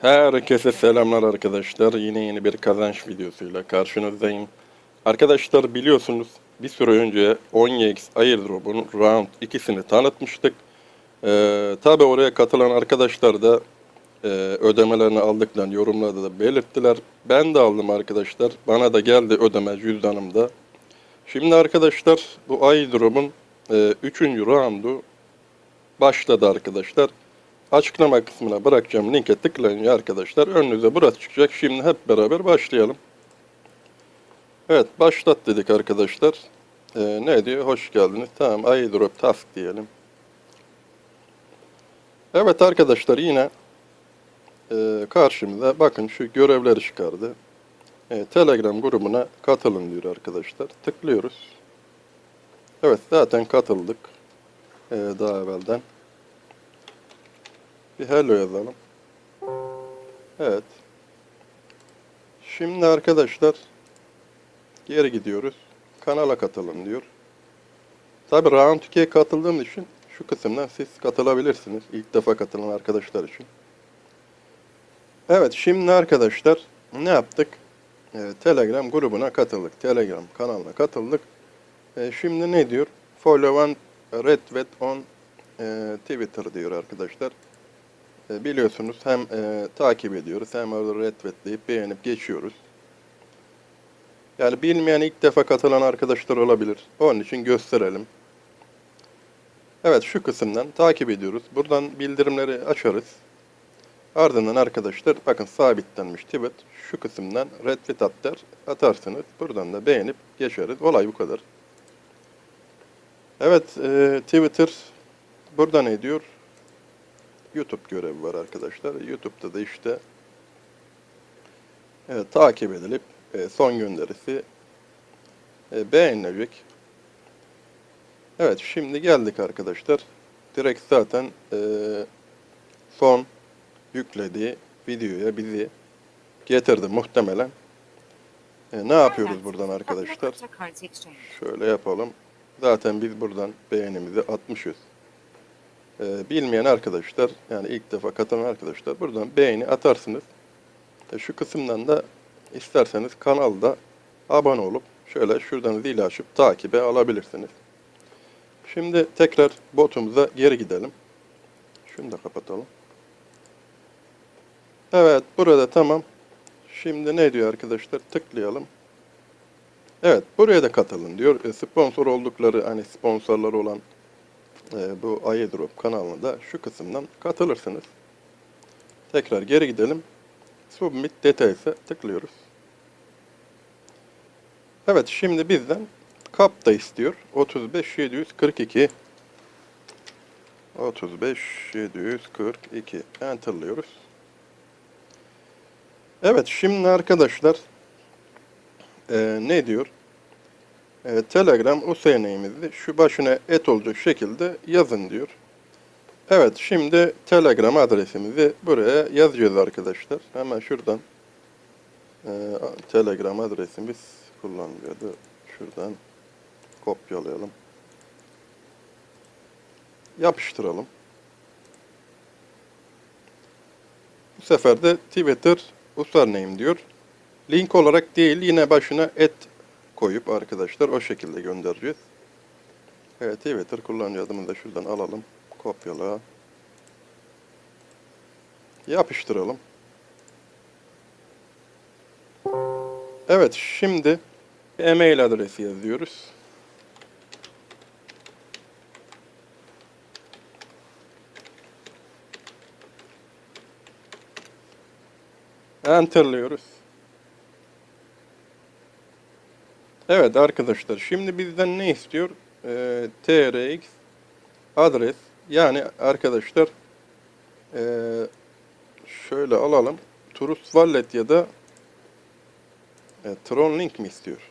Herkese selamlar arkadaşlar. Yine yeni bir kazanç videosuyla karşınızdayım. Arkadaşlar biliyorsunuz bir süre önce 10x Airdrop'un Round 2'sini tanıtmıştık. Ee, Tabi oraya katılan arkadaşlar da e, ödemelerini aldıklarını yorumlarda da belirttiler. Ben de aldım arkadaşlar. Bana da geldi ödeme cüzdanımda. Şimdi arkadaşlar bu Airdrop'un 3. roundu başladı arkadaşlar. Açıklama kısmına bırakacağım linke tıklayın arkadaşlar. Önünüze burası çıkacak. Şimdi hep beraber başlayalım. Evet başlat dedik arkadaşlar. Ee, ne diyor? Hoş geldiniz. Tamam airdrop task diyelim. Evet arkadaşlar yine e, karşımıza bakın şu görevleri çıkardı. E, Telegram grubuna katılın diyor arkadaşlar. Tıklıyoruz. Evet zaten katıldık. E, daha evvelden. Bir hello yazalım. Evet. Şimdi arkadaşlar geri gidiyoruz. Kanala katılın diyor. Tabi Round 2'ye katıldığım için şu kısımdan siz katılabilirsiniz. İlk defa katılan arkadaşlar için. Evet şimdi arkadaşlar ne yaptık? Ee, Telegram grubuna katıldık. Telegram kanalına katıldık. Ee, şimdi ne diyor? Follow on Red on e, Twitter diyor arkadaşlar. E, biliyorsunuz hem e, takip ediyoruz hem orada retweetleyip beğenip geçiyoruz. Yani bilmeyen ilk defa katılan arkadaşlar olabilir. Onun için gösterelim. Evet şu kısımdan takip ediyoruz. Buradan bildirimleri açarız. Ardından arkadaşlar bakın sabitlenmiş tweet. Şu kısımdan retweet at der, atarsınız. Buradan da beğenip geçeriz. Olay bu kadar. Evet e, Twitter burada ne diyor? YouTube görevi var arkadaşlar. YouTube'da da işte evet, takip edilip e, son gönderisi e, beğenilecek. Evet şimdi geldik arkadaşlar. Direkt zaten e, son yüklediği videoya bizi getirdi muhtemelen. E, ne yapıyoruz buradan arkadaşlar? Şöyle yapalım. Zaten biz buradan beğenimizi atmışız. Ee, bilmeyen arkadaşlar yani ilk defa katılan arkadaşlar buradan beğeni atarsınız. E, şu kısımdan da isterseniz kanalda abone olup şöyle şuradan zil açıp takibe alabilirsiniz. Şimdi tekrar botumuza geri gidelim. Şunu da kapatalım. Evet burada tamam. Şimdi ne diyor arkadaşlar? Tıklayalım. Evet buraya da katılın diyor. E, sponsor oldukları hani sponsorlar olan e, bu airdrop kanalına da şu kısımdan katılırsınız. Tekrar geri gidelim. Submit Details'e tıklıyoruz. Evet şimdi bizden kap da istiyor. 35742 35742 enterlıyoruz. Evet şimdi arkadaşlar e, ne diyor? E, Telegram usernamemizi şu başına et olacak şekilde yazın diyor. Evet şimdi Telegram adresimizi buraya yazacağız arkadaşlar. Hemen şuradan e, Telegram adresimiz kullanılıyordu. Şuradan kopyalayalım. Yapıştıralım. Bu sefer de Twitter username diyor. Link olarak değil yine başına et koyup arkadaşlar o şekilde göndereceğiz. Evet Twitter kullanıcı adımını da şuradan alalım. Kopyala. Yapıştıralım. Evet şimdi e-mail adresi yazıyoruz. Enter'lıyoruz. Evet arkadaşlar şimdi bizden ne istiyor? Ee, TRX adres yani arkadaşlar ee, şöyle alalım. Trust Wallet ya da e, Tron Link mi istiyor?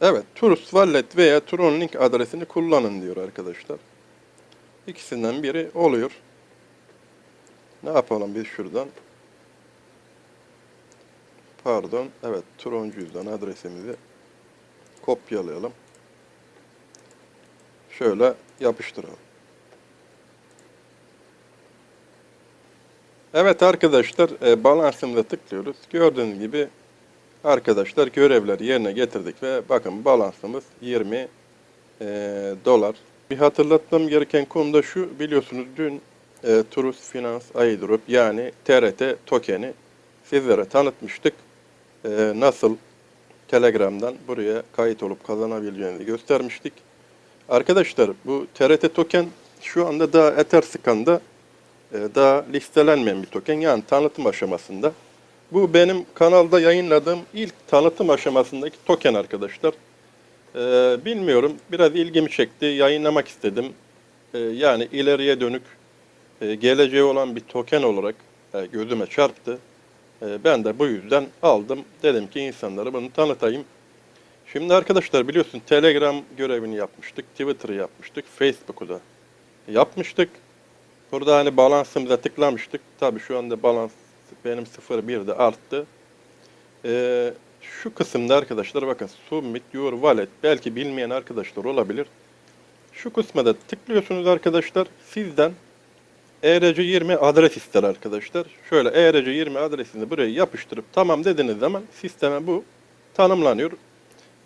Evet, Trust Wallet veya Tron Link adresini kullanın diyor arkadaşlar. İkisinden biri oluyor. Ne yapalım biz şuradan? pardon evet turuncu yüzden adresimizi kopyalayalım. Şöyle yapıştıralım. Evet arkadaşlar e, balansımıza tıklıyoruz. Gördüğünüz gibi arkadaşlar görevleri yerine getirdik ve bakın balansımız 20 e, dolar. Bir hatırlatmam gereken konu da şu biliyorsunuz dün e, Turus Finans iDrop yani TRT tokeni sizlere tanıtmıştık. E, nasıl Telegram'dan buraya kayıt olup kazanabileceğinizi göstermiştik. Arkadaşlar bu TRT token şu anda daha Etherscan'da e, daha listelenmeyen bir token yani tanıtım aşamasında. Bu benim kanalda yayınladığım ilk tanıtım aşamasındaki token arkadaşlar. E, bilmiyorum biraz ilgimi çekti yayınlamak istedim. E, yani ileriye dönük e, geleceği olan bir token olarak e, gözüme çarptı. E, ben de bu yüzden aldım. Dedim ki insanlara bunu tanıtayım. Şimdi arkadaşlar biliyorsun Telegram görevini yapmıştık, Twitter'ı yapmıştık, Facebook'u da yapmıştık. Burada hani balansımıza tıklamıştık. Tabii şu anda balans benim 0.1'de arttı. Ee, şu kısımda arkadaşlar bakın Submit Your Wallet. Belki bilmeyen arkadaşlar olabilir. Şu kısma tıklıyorsunuz arkadaşlar. Sizden ERC20 adres ister arkadaşlar. Şöyle ERC20 adresini buraya yapıştırıp tamam dediğiniz zaman sisteme bu tanımlanıyor.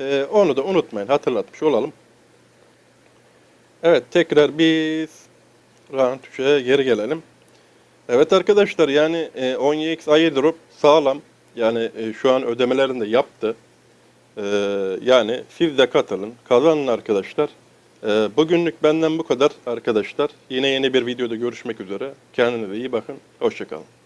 Ee, onu da unutmayın hatırlatmış olalım. Evet tekrar biz round 3'e geri gelelim. Evet arkadaşlar yani e, 10x airdrop sağlam. Yani e, şu an ödemelerini de yaptı. E, yani siz de katılın. Kazanın arkadaşlar. E, bugünlük benden bu kadar arkadaşlar. Yine yeni bir videoda görüşmek üzere. Kendinize iyi bakın. Hoşçakalın.